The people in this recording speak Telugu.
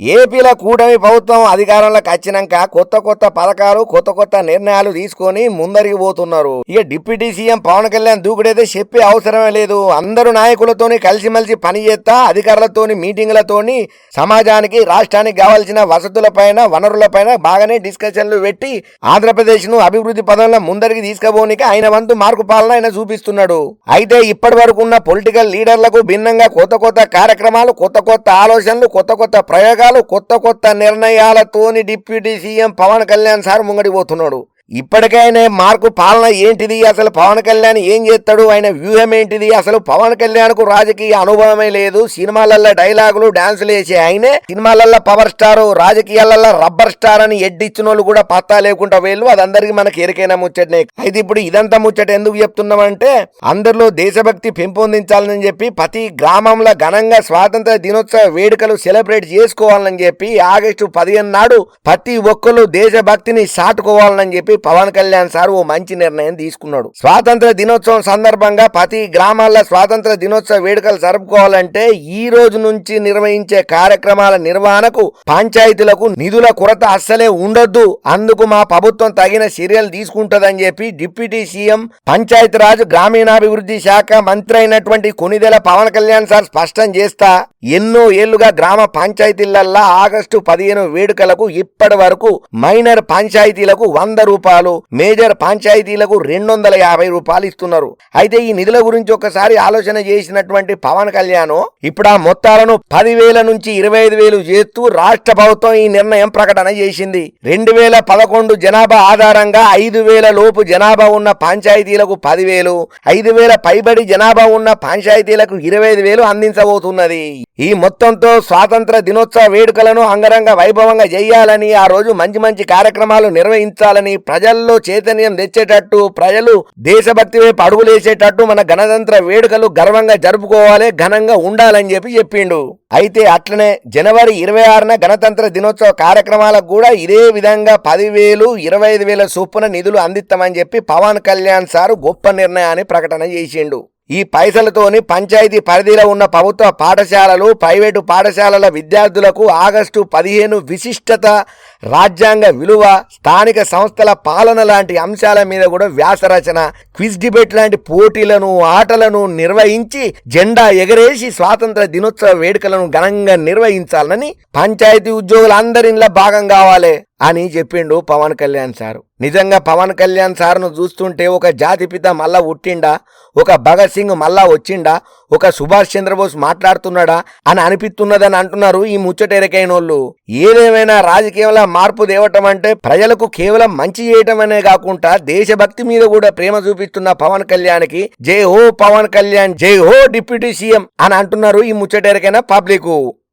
ఏపీలో కూటమి ప్రభుత్వం అధికారంలోకి వచ్చినాక కొత్త కొత్త పథకాలు కొత్త కొత్త నిర్ణయాలు తీసుకొని ముందరికి పోతున్నారు. ఇక డిప్యూటీ సీఎం పవన్ కళ్యాణ్ దూకుడైతే చెప్పే అవసరమే లేదు. అందరు నాయకులతోని కలిసిమెలిసి పని చేస్తా అధికారులతోని మీటింగులతోని సమాజానికి రాష్ట్రానికి కావాల్సిన వసతులపైన వనరులపైన బాగానే డిస్కషన్లు పెట్టి ఆంధ్రప్రదేశ్ను అభివృద్ధి పదంలో ముందరికి తీసుకుపోనికి ఆయన వంతు మార్పు పాలన ఆయన చూపిస్తున్నాడు. అయితే ఇప్పటి వరకు ఉన్న పొలిటికల్ లీడర్లకు భిన్నంగా కొత్త కొత్త కార్యక్రమాలు కొత్త కొత్త ఆలోచనలు కొత్త కొత్త ప్రయోగాలు కొత్త కొత్త నిర్ణయాలతోని deputy CM Pawan Kalyan sir ముంగడిపోతున్నాడు. ఇప్పటికైనా మార్కు పాలన ఏంటిది? అసలు పవన్ కళ్యాణ్ ఏం చేస్తాడు? ఆయన వ్యూహం ఏంటిది? అసలు పవన్ కళ్యాణ్కు రాజకీయ అనుభవమే లేదు. సినిమాలల్లో డైలాగులు డాన్సులు వేసే ఆయనే సినిమాలల్లో పవర్ స్టార్ రాజకీయాలల్లో రబ్బర్ స్టార్ అని ఎడ్డిచ్చిన వాళ్ళు కూడా పత్తా లేకుండా వేళ్ళు అందరికీ మనకి ఎరికైన ముచ్చటనే. అయితే ఇప్పుడు ఇదంతా ముచ్చట ఎందుకు చెప్తున్నామంటే అందరిలో దేశభక్తి పెంపొందించాలని చెప్పి ప్రతి గ్రామంలో ఘనంగా స్వాతంత్ర దినోత్సవ వేడుకలు సెలబ్రేట్ చేసుకోవాలని చెప్పి ఆగస్టు పదిహేను నాడు ప్రతి ఒక్కరు దేశభక్తిని సాటుకోవాలని చెప్పి పవన్ కళ్యాణ్ సార్ ఓ మంచి నిర్ణయం తీసుకున్నాడు. స్వాతంత్ర దినోత్సవం సందర్భంగా ప్రతి గ్రామాల్లో స్వాతంత్ర దినోత్సవ వేడుకలు జరుపుకోవాలంటే ఈ రోజు నుంచి నిర్వహించే కార్యక్రమాల నిర్వహణకు పంచాయతీలకు నిధుల కొరత అస్సలే ఉండొద్దు. అందుకు మా ప్రభుత్వం తగిన చర్యలు తీసుకుంటదని చెప్పి డిప్యూటీ సీఎం పంచాయతీరాజ్ గ్రామీణాభివృద్ధి శాఖ మంత్రి అయినటువంటి కొనిదెల పవన్ కళ్యాణ్ సార్ స్పష్టం చేస్తా ఎన్నో ఏళ్ళుగా గ్రామ పంచాయతీలల్లా ఆగస్టు పదిహేను వేడుకలకు ఇప్పటి వరకు మైనర్ పంచాయతీలకు వంద రూపాయలు మేజర్ పంచాయతీలకు రెండు వందల యాభై రూపాయలు ఇస్తున్నారు. అయితే ఈ నిధుల గురించి ఒకసారి ఆలోచన చేసినటువంటి పవన్ కళ్యాణ్ ఇప్పుడు ఆ మొత్తాలను పదివేల నుంచి ఇరవై ఐదు వేలు చేస్తూ రాష్ట్ర ప్రభుత్వం ఈ నిర్ణయం ప్రకటన చేసింది. రెండు వేల పదకొండు జనాభా ఆధారంగా ఐదు వేల లోపు జనాభా ఉన్న పంచాయతీలకు పదివేలు ఐదు వేల పైబడి జనాభా ఉన్న పంచాయతీలకు ఇరవై ఐదు వేలు అందించబోతున్నది. ఈ మొత్తంతో స్వాతంత్ర దినోత్సవ వేడుకలను అంగరంగ వైభవంగా చేయాలని ఆ రోజు మంచి మంచి కార్యక్రమాలు నిర్వహించాలని ప్రజల్లో చైతన్యం తెచ్చేటట్టు ప్రజలు దేశభక్తి వైపు అడుగులేసేటట్టు మన గణతంత్ర వేడుకలు గర్వంగా జరుపుకోవాలి ఘనంగా ఉండాలని చెప్పి చెప్పిండు. అయితే అట్లనే జనవరి ఇరవై ఆరున గణతంత్ర దినోత్సవ కార్యక్రమాలకు కూడా ఇదే విధంగా పదివేలు ఇరవై ఐదు వేల చొప్పున నిధులు అందిస్తామని చెప్పి పవన్ కళ్యాణ్ సారు గొప్ప నిర్ణయాన్ని ప్రకటన చేసిండు. ఈ పైసలతోని పంచాయతీ పరిధిలో ఉన్న ప్రభుత్వ పాఠశాలలు ప్రైవేటు పాఠశాలల విద్యార్థులకు ఆగస్టు పదిహేను విశిష్టత రాజ్యాంగ విలువ స్థానిక సంస్థల పాలన లాంటి అంశాల మీద కూడా వ్యాసరచన క్విజ్ డిబేట్ లాంటి పోటీలను ఆటలను నిర్వహించి జెండా ఎగరేసి స్వాతంత్ర దినోత్సవ వేడుకలను ఘనంగా నిర్వహించాలని పంచాయతీ ఉద్యోగులందరిలో భాగం కావాలి. అని చెప్పిండు పవన్ కళ్యాణ్ సారు. నిజంగా పవన్ కళ్యాణ్ సార్ను చూస్తుంటే ఒక జాతిపిత మళ్ళా ఉట్టిండా? ఒక భగత్ సింగ్ మళ్ళా వచ్చిండా? ఒక సుభాష్ చంద్రబోస్ మాట్లాడుతున్నాడా? అని అనిపిస్తున్నదని అంటున్నారు ఈ ముచ్చటెరకైన వాళ్ళు ఏదేమైనా రాజకీయంలో మార్పు తేవటం అంటే ప్రజలకు కేవలం మంచి చేయటం అనే కాకుండా దేశభక్తి మీద కూడా ప్రేమ చూపిస్తున్న పవన్ కళ్యాణ్కి జై హో పవన్ కళ్యాణ్ జై హో డిప్యూటీ సీఎం అని అంటున్నారు ఈ ముచ్చటెరకైన పబ్లిక్.